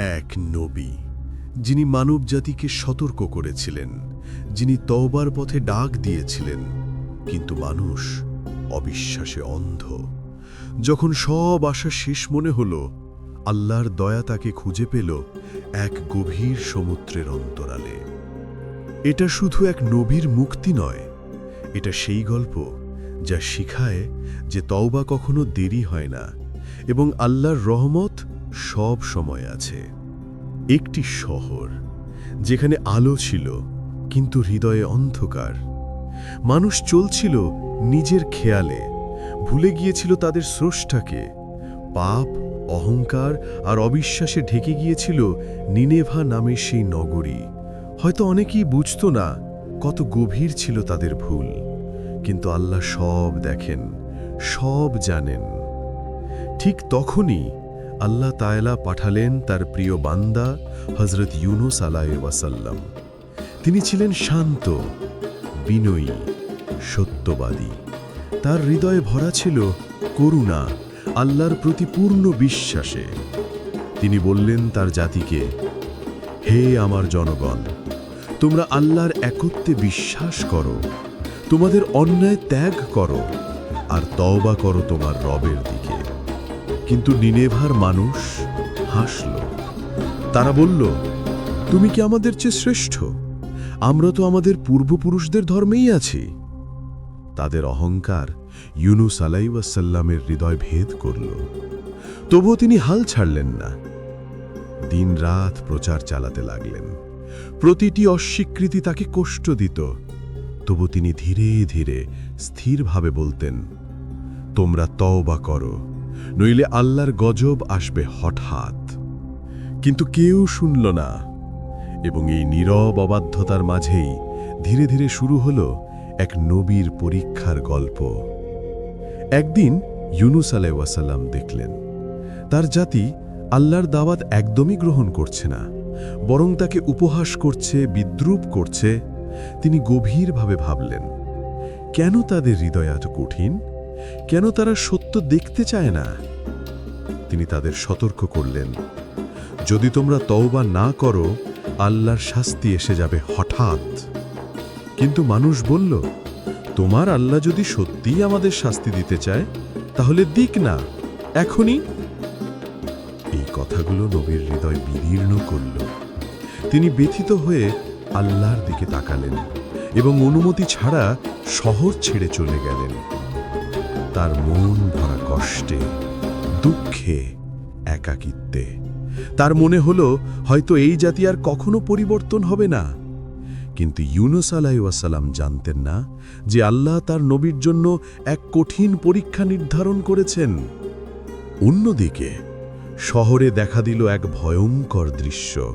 এক নবী, যিনি মানবজাতিকে সতর্ক করেছিলেন, যিনি তওবার পথে ডাক দিয়েছিলেন। কিন্তু মানুষ অবিশ্বাসে অন্ধ। যখন সব আশা শেষ মনে হল, আল্লাহর দয়া তাকে খুঁজে পেল এক গভীর সমুদ্রের অন্তরালে। এটা শুধু এক নবীর মুক্তি নয়, এটা সেই গল্প যা শিখায় যে তওবা কখনো দেরি হয় না এবং আল্লাহর রহমত সব সময় আছে। একটি শহর, যেখানে আলো ছিল, কিন্তু হৃদয়ে অন্ধকার। মানুষ চলছিল নিজের খেয়ালে, ভুলে গিয়েছিল তাদের স্রষ্টাকে। পাপ, অহংকার আর অবিশ্বাসে ঢেকে গিয়েছিল নিনেভা নামে সেই নগরী। হয়তো অনেকেই বুঝতো না কত গভীর ছিল তাদের ভুল, কিন্তু আল্লাহ সব দেখেন, সব জানেন। ঠিক তখনই আল্লাহ তায়লা পাঠালেন তার প্রিয় বান্দা হজরত ইউনুস আলাহ ওয়াসাল্লাম। তিনি ছিলেন শান্ত, বিনয়ী, সত্যবাদী। তার হৃদয়ে ভরা ছিল করুণা, আল্লাহর প্রতি পূর্ণ বিশ্বাসে। তিনি বললেন তার জাতিকে, হে আমার জনগণ, তোমরা আল্লাহর একত্বে বিশ্বাস করো, তোমাদের অন্যায় ত্যাগ করো, আর তওবা করো তোমার রবের দিকে। কিন্তু নিনেভার মানুষ হাসল। তারা বলল, তুমি কি আমাদের চেয়ে শ্রেষ্ঠ? আমরা তো আমাদের পূর্বপুরুষদের ধর্মেই আছি। তাদের অহংকার ইউনুস আলাইসাল্লামের হৃদয় ভেদ করল। তবুও তিনি হাল ছাড়লেন না। দিন রাত প্রচার চালাতে লাগলেন। প্রতিটি অস্বীকৃতি তাকে কষ্ট দিত। তবু তিনি ধীরে ধীরে স্থিরভাবে বলতেন, তোমরা তওবা করো। নইলে আল্লাহর গজব আসবে হঠাৎ। কিন্তু কেউ শুনল না এবং এই নীরব অবাধ্যতার মাঝেই ধীরে ধীরে শুরু হল এক নবীর পরীক্ষার গল্প। একদিন ইউনুস আলাইসাল্লাম দেখলেন, তার জাতি আল্লাহর দাওয়াত একদমই গ্রহণ করছে না, বরং তাকে উপহাস করছে, বিদ্রুপ করছে। তিনি গভীরভাবে ভাবলেন, কেন তাদের হৃদয় এত কঠিন? কেন তারা সত্য দেখতে চায় না? তিনি তাদের সতর্ক করলেন, যদি তোমরা তওবা না করো, আল্লাহর শাস্তি এসে যাবে হঠাৎ। কিন্তু মানুষ বলল, তোমার আল্লাহ যদি সত্যিই আমাদের শাস্তি দিতে চায়, তাহলে দিক না, এখনই? এই কথাগুলো নবীর হৃদয় বিদীর্ণ করল। তিনি ব্যথিত হয়ে আল্লাহর দিকে তাকালেন এবং অনুমতি ছাড়া শহর ছেড়ে চলে গেলেন। তার মন ভরা কষ্টে, দুঃখে, একাকিত্বে। তার মনে হলো, হয়তো এই জাতি আর কখনো পরিবর্তন হবে না। কিন্তু ইউনুস আলাইসাল্লাম জানতেন না যে আল্লাহ তার নবীর জন্য এক কঠিন পরীক্ষা নির্ধারণ করেছেন। অন্যদিকে, শহরে দেখা দিল এক ভয়ঙ্কর দৃশ্য।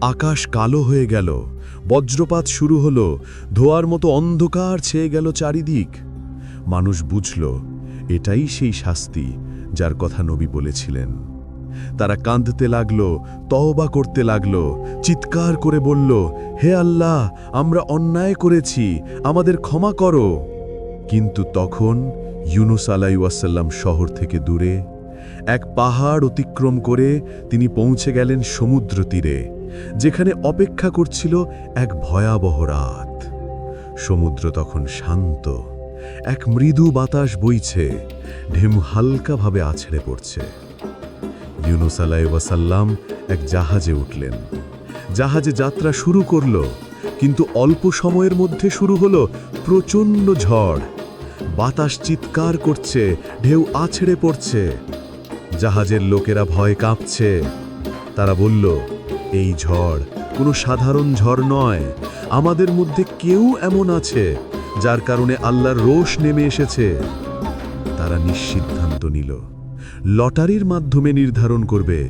আকাশ কালো হয়ে গেল, বজ্রপাত শুরু হল, ধোয়ার মতো অন্ধকার ছেয়ে গেল চারিদিক। মানুষ বুঝল, এটাই সেই শাস্তি যার কথা নবী বলেছিলেন। তারা কাঁদতে লাগল, তওবা করতে লাগল, চিৎকার করে বলল, হে আল্লাহ, আমরা অন্যায় করেছি, আমাদের ক্ষমা করো। কিন্তু তখন ইউনুস আলাইসাল্লাম শহর থেকে দূরে এক পাহাড় অতিক্রম করে তিনি পৌঁছে গেলেন সমুদ্র তীরে, যেখানে অপেক্ষা করছিল এক ভয়াবহ রাত। সমুদ্র তখন শান্ত। এক মৃদু বাতাস বইছে, ঢেউ হালকাভাবে আছড়ে পড়ছে। ইউনুস আলাইসাল্লাম এক জাহাজে উঠলেন। জাহাজে যাত্রা শুরু করল, কিন্তু অল্প সময়ের মধ্যে শুরু হলো প্রচণ্ড ঝড়। বাতাস চিৎকার করছে, ঢেউ আছড়ে পড়ছে। জাহাজের লোকেরা ভয় কাঁপছে। তারা বলল, এই ঝড় কোনো সাধারণ ঝড় নয়। আমাদের মধ্যে কেউ এমন আছে। যার কারণে আল্লাহর রোষ নেমে এসেছে। তারা নিঃসিদ্ধান্ত নিল। লটারির মাধ্যমে নির্ধারণ করবে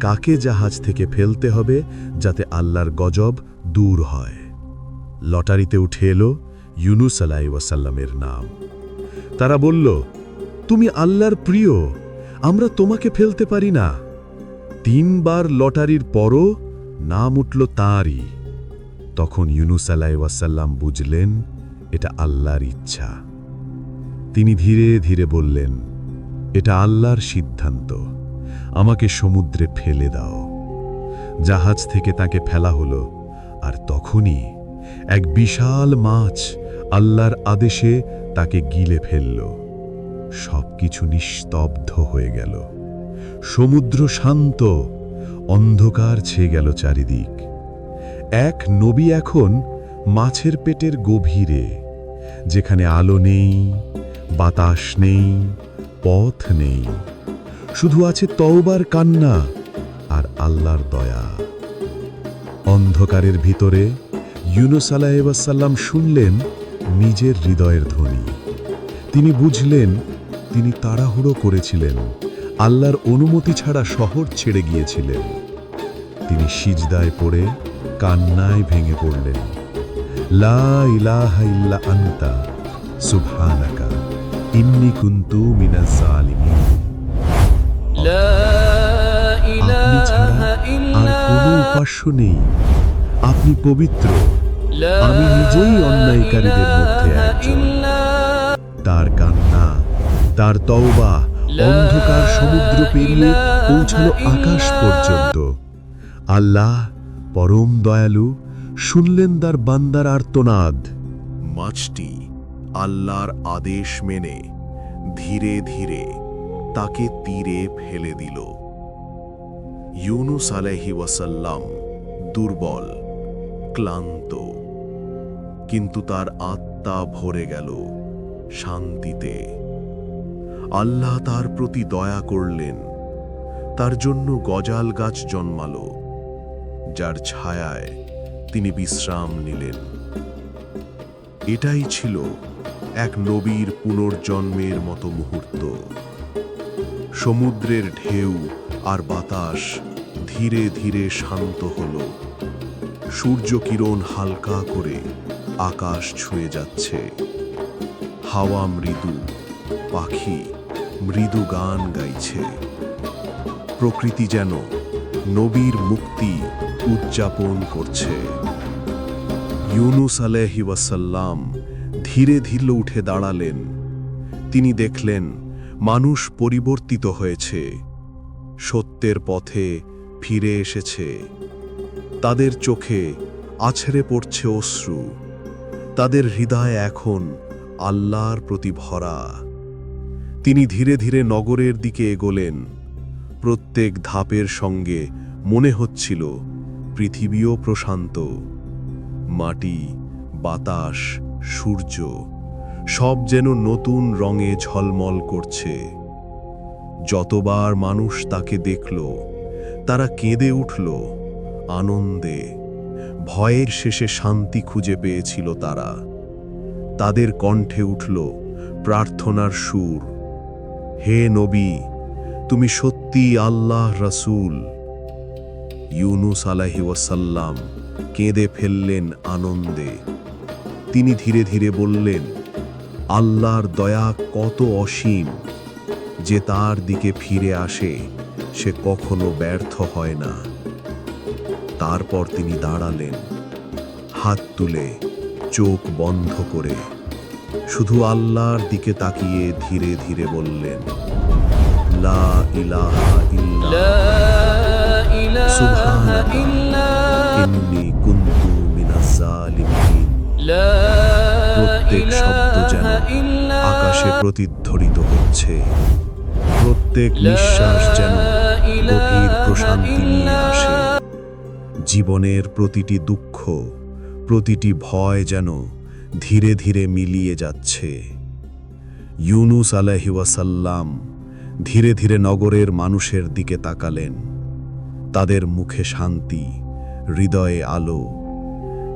কাকে জাহাজ থেকে ফেলতে হবে যাতে আল্লাহর গজব দূর হয়। লটারিতে উঠে এলো ইউনুস আলাই ওয়াসাল্লামের নাম। তারা বলল, তুমি আল্লাহর প্রিয়, আমরা তোমাকে ফেলতে পারি না। তিনবার লটারির পরও নাম উঠল তাঁরই। তখন ইউনুস আলাই ওয়াসাল্লাম বুঝলেন এটা আল্লাহর ইচ্ছা। তিনি ধীরে ধীরে বললেন, এটা আল্লাহর সিদ্ধান্ত। আমাকে সমুদ্রে ফেলে দাও। জাহাজ থেকে তাকে ফেলা হলো, আর তখনই এক বিশাল মাছ আল্লাহর আদেশে তাকে গিলে ফেলল। সবকিছু নিস্তব্ধ হয়ে গেল। সমুদ্র শান্ত, অন্ধকার ছেয়ে গেল চারিদিক। এক নবী এখন মাছের পেটের গভীরে, যেখানে আলো নেই, বাতাস নেই, পথ নেই, শুধু আছে তওবার কান্না আর আল্লাহর দয়া। অন্ধকারের ভিতরে ইউনুস আলাইসাল্লাম শুনলেন নিজের হৃদয়ের ধ্বনি। তিনি বুঝলেন, তিনি তাড়াহুড়ো করেছিলেন, আল্লাহর অনুমতি ছাড়া শহর ছেড়ে গিয়েছিলেন। তিনি সিজদায় পড়ে কান্নায় ভেঙে পড়লেন। লা ইলাহা ইল্লা উপাস্য নেই। আপনি পবিত্র। আমি নিজেই অন্যায়কারীদের মধ্যে তার কান্না তার তওবা অন্ধকার সমুদ্র পেরিয়ে পৌঁছল আকাশ পর্যন্ত। আল্লাহ পরম দয়ালু শুনলেন তার বান্দার আর্তনাদ। মাছটি আল্লাহর আদেশ মেনে ধীরে ধীরে তাকে তীরে ফেলে দিল। ইউনুস আলাইহি ওয়াসাল্লাম দুর্বল, ক্লান্ত, কিন্তু তার আত্মা ভরে গেল শান্তিতে। আল্লাহ তার প্রতি দয়া করলেন, তার জন্য গজাল গাছ জন্মালো, যার ছায়ায় তিনি বিশ্রাম নিলেন। এটাই ছিল এক নবীর পুনর্জন্মের মতো মুহূর্ত। সমুদ্রের ঢেউ আর বাতাস ধীরে ধীরে শান্ত হল। সূর্য কিরণ হালকা করে আকাশ ছুঁয়ে যাচ্ছে। হাওয়া মৃদু, পাখি মৃদু গান গাইছে। প্রকৃতি যেন নবীর মুক্তি উদযাপন করছে। ইউনুস আলহি ওয়াসাল্লাম ধীরে ধীরে উঠে দাঁড়ালেন। তিনি দেখলেন, মানুষ পরিবর্তিত হয়েছে। সত্যের পথে ফিরে এসেছে। তাদের চোখে আছড়ে পড়ছে অশ্রু। তাদের হৃদয় এখন আল্লাহর প্রতি ভরা। তিনি ধীরে ধীরে নগরের দিকে এগোলেন। প্রত্যেক ধাপের সঙ্গে মনে হচ্ছিল পৃথিবীও প্রশান্ত। মাটি, বাতাস, সূর্য, সব যেন নতুন রঙে ঝলমল করছে। যতবার মানুষ তাকে দেখল, তারা কেঁদে উঠল, আনন্দে। ভয়ের শেষে শান্তি খুঁজে পেয়েছিল তারা। তাদের কণ্ঠে উঠল প্রার্থনার সুর, হে নবী, তুমি সত্যি আল্লাহ রসুল। ইউনুস আলাহিওয়াসাল্লাম কেঁদে ফেললেন আনন্দে। তিনি ধীরে ধীরে বললেন, আল্লাহর দয়া কত অসীম যে তার দিকে ফিরে আসে, সে কখনো ব্যর্থ হয় না। তারপর তিনি দাঁড়ালেন, হাত তুলে চোখ বন্ধ করে, শুধু আল্লাহর দিকে তাকিয়ে ধীরে ধীরে বললেন, লা ইলাহা ইল্লা سبحانك. إلا ইন্নী কুনতু মিনাজ জালিমিন لا প্রত্যেক শব্দ যেন إله إلا আকাশে প্রতিধ্বনিত হচ্ছে প্রত্যেক নিঃশ্বাস যেন গভীর প্রশান্তি নিয়ে আসে জীবনের প্রতিটি দুঃখ প্রতিটি ভয় যেন ধীরে ধীরে মিলিয়ে যাচ্ছে ইউনুস আলাহি ওয়াসাল্লাম ধীরে ধীরে নগরের মানুষের দিকে তাকালেন তাদের মুখে শান্তি, হৃদয়ে আলো।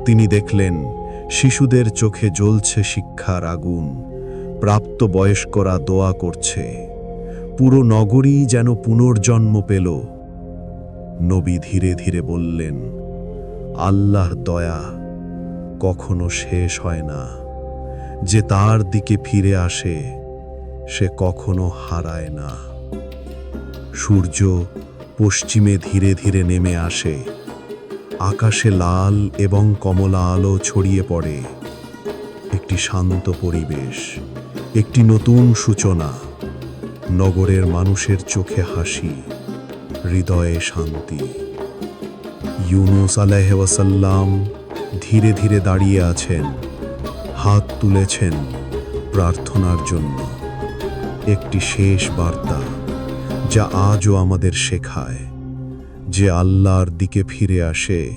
তিনি দেখলেন, শিশুদের চোখে জ্বলছে শিক্ষার আগুন, প্রাপ্ত বয়স্করা দোয়া করছে। পুরো নগরী যেন পুনর্জন্ম পেল। নবী ধীরে ধীরে বললেন আল্লাহ দয়া কখনো শেষ হয় না। যে তার দিকে ফিরে আসে, সে কখনো হারায় না। সূর্য পশ্চিমে ধীরে ধীরে নেমে আসে। আকাশে লাল এবং কমলা আলো ছড়িয়ে পড়ে। একটি শান্ত পরিবেশ, একটি নতুন সূচনা, নগরের মানুষের চোখে হাসি, হৃদয়ে শান্তি। ইউনুস আলাইহাসাল্লাম ধীরে ধীরে দাঁড়িয়ে আছেন, হাত তুলেছেন প্রার্থনার জন্য। একটি শেষ বার্তা। যা আজও আমাদের শেখায়, যে আল্লাহর দিকে ফিরে আসে,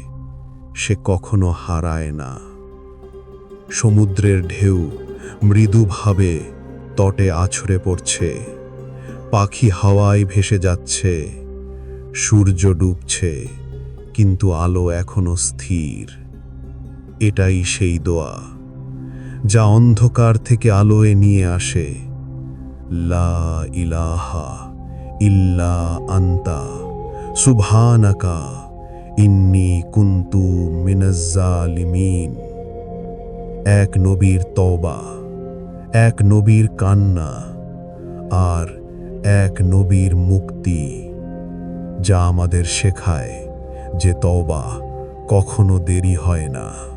সে কখনো হারায় না। সমুদ্রের ঢেউ মৃদুভাবে তটে আছড়ে পড়ছে, পাখি হাওয়ায় ভেসে যাচ্ছে, সূর্য ডুবছে, কিন্তু আলো এখনও স্থির। এটাই সেই দোয়া, যা অন্ধকার থেকে আলোয় নিয়ে আসে। লা ইলাহা ইল্লা আন্তা। সুবহানাকা, ইন্নি কুন্তু মিনাজ্জালিমিন। এক নবীর তওবা, এক নবীর কান্না আর এক নবীর মুক্তি যা আমাদের শেখায় যে তওবা কখনো দেরি হয় না।